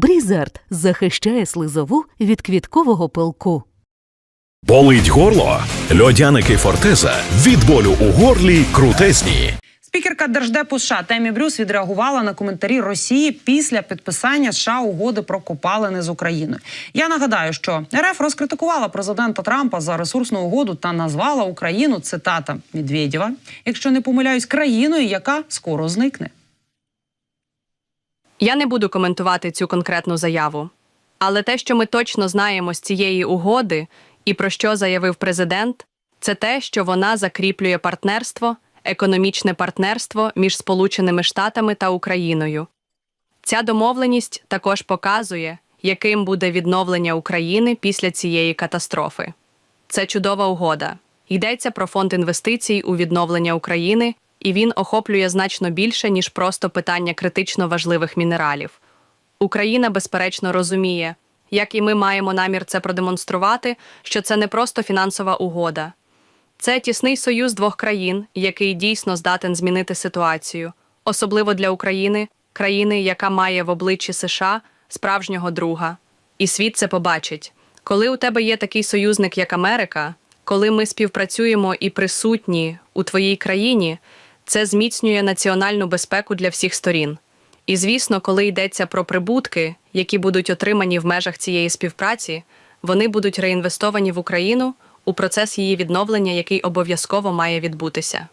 Брізард захищає слизову від квіткового пилку. Болить горло? Льодяники Фортеза від болю у горлі крутезні. Спікерка Держдепу США Темі Брюс відреагувала на коментарі Росії після підписання США угоди про копалини з Україною. Я нагадаю, що РФ розкритикувала президента Трампа за ресурсну угоду та назвала Україну цитата Медведєва, якщо не помиляюсь, країною, яка скоро зникне. Я не буду коментувати цю конкретну заяву. Але те, що ми точно знаємо з цієї угоди і про що заявив президент, це те, що вона закріплює партнерство, економічне партнерство між Сполученими Штатами та Україною. Ця домовленість також показує, яким буде відновлення України після цієї катастрофи. Це чудова угода. Йдеться про фонд інвестицій у відновлення України, і він охоплює значно більше, ніж просто питання критично важливих мінералів. Україна, безперечно, розуміє, як і ми маємо намір це продемонструвати, що це не просто фінансова угода. Це тісний союз двох країн, який дійсно здатен змінити ситуацію, особливо для України, країни, яка має в обличчі США справжнього друга. І світ це побачить. Коли у тебе є такий союзник, як Америка, коли ми співпрацюємо і присутні у твоїй країні, це зміцнює національну безпеку для всіх сторін. І звісно, коли йдеться про прибутки, які будуть отримані в межах цієї співпраці, вони будуть реінвестовані в Україну у процес її відновлення, який обов'язково має відбутися.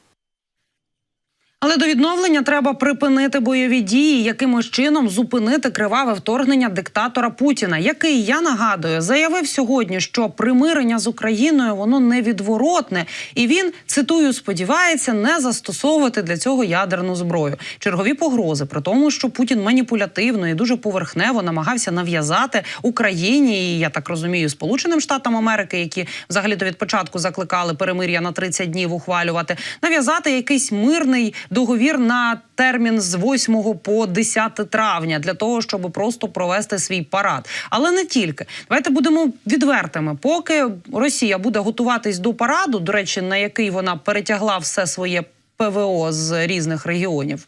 Але до відновлення треба припинити бойові дії, якимось чином зупинити криваве вторгнення диктатора Путіна, який я нагадую заявив сьогодні, що примирення з Україною воно невідворотне, і він цитую сподівається не застосовувати для цього ядерну зброю. Чергові погрози про тому, що Путін маніпулятивно і дуже поверхнево намагався нав'язати Україні, і я так розумію, Сполученим Штатам Америки, які взагалі то від початку закликали перемир'я на 30 днів ухвалювати, нав'язати якийсь мирний договір на термін з 8 по 10 травня для того, щоб просто провести свій парад. Але не тільки давайте будемо відвертими. Поки Росія буде готуватись до параду, до речі, на який вона перетягла все своє ПВО з різних регіонів.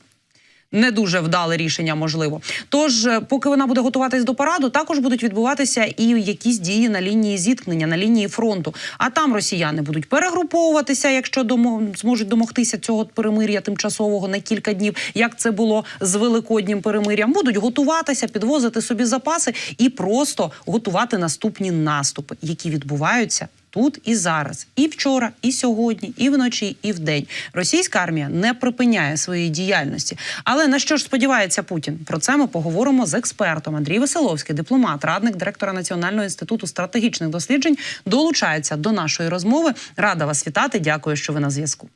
Не дуже вдале рішення, можливо. Тож, е, поки вона буде готуватись до параду, також будуть відбуватися і якісь дії на лінії зіткнення, на лінії фронту. А там росіяни будуть перегруповуватися, якщо домо зможуть домогтися цього перемир'я тимчасового на кілька днів, як це було з великоднім перемир'ям. Будуть готуватися, підвозити собі запаси і просто готувати наступні наступи, які відбуваються. Тут і зараз, і вчора, і сьогодні, і вночі, і вдень. Російська армія не припиняє своєї діяльності. Але на що ж сподівається Путін? Про це ми поговоримо з експертом. Андрій Веселовський, дипломат, радник директора Національного інституту стратегічних досліджень, долучається до нашої розмови. Рада вас вітати. Дякую, що ви на зв'язку.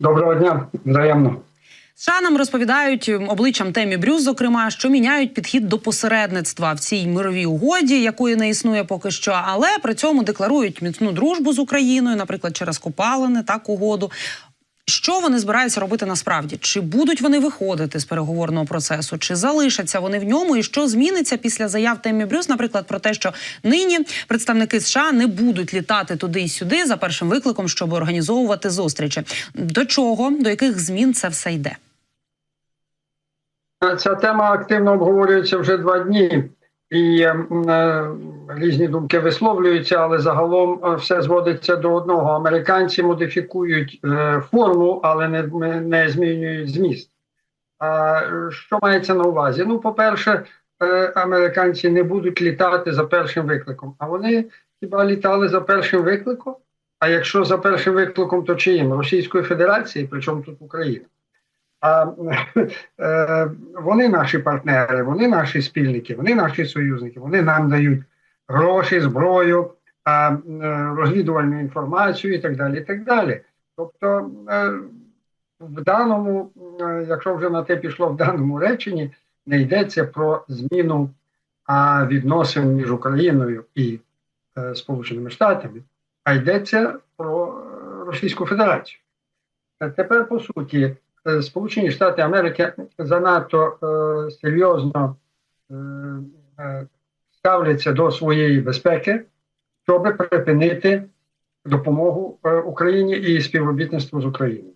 Доброго дня, взаємно. США нам розповідають обличчям темі Брюс, зокрема, що міняють підхід до посередництва в цій мировій угоді, якої не існує поки що, але при цьому декларують міцну дружбу з Україною, наприклад, через копалини, так угоду. Що вони збираються робити насправді? Чи будуть вони виходити з переговорного процесу, чи залишаться вони в ньому? І що зміниться після заяв Темі Брюс, наприклад, про те, що нині представники США не будуть літати туди і сюди за першим викликом, щоб організовувати зустрічі? До чого, до яких змін це все йде? Ця тема активно обговорюється вже два дні, і е, різні думки висловлюються, але загалом е, все зводиться до одного: американці модифікують е, форму, але не, не- змінюють зміст. А що мається на увазі? Ну, по-перше, американці не будуть літати за першим викликом. А вони хіба літали за першим викликом? А якщо за першим викликом, то чиїм? Російської Федерації, причому тут Україна. А е, вони наші партнери, вони наші спільники, вони наші союзники, вони нам дають гроші, зброю, е, розвідувальну інформацію і так далі. і так далі. Тобто, е, в даному, е, якщо вже на те пішло в даному реченні, не йдеться про зміну а, відносин між Україною і е, Сполученими Штатами, а йдеться про е, Російську Федерацію. Тепер по суті. Е, Сполучені Штати Америки занадто е, серйозно е, е, ставляться до своєї безпеки, щоб припинити допомогу е, Україні і співробітництво з Україною.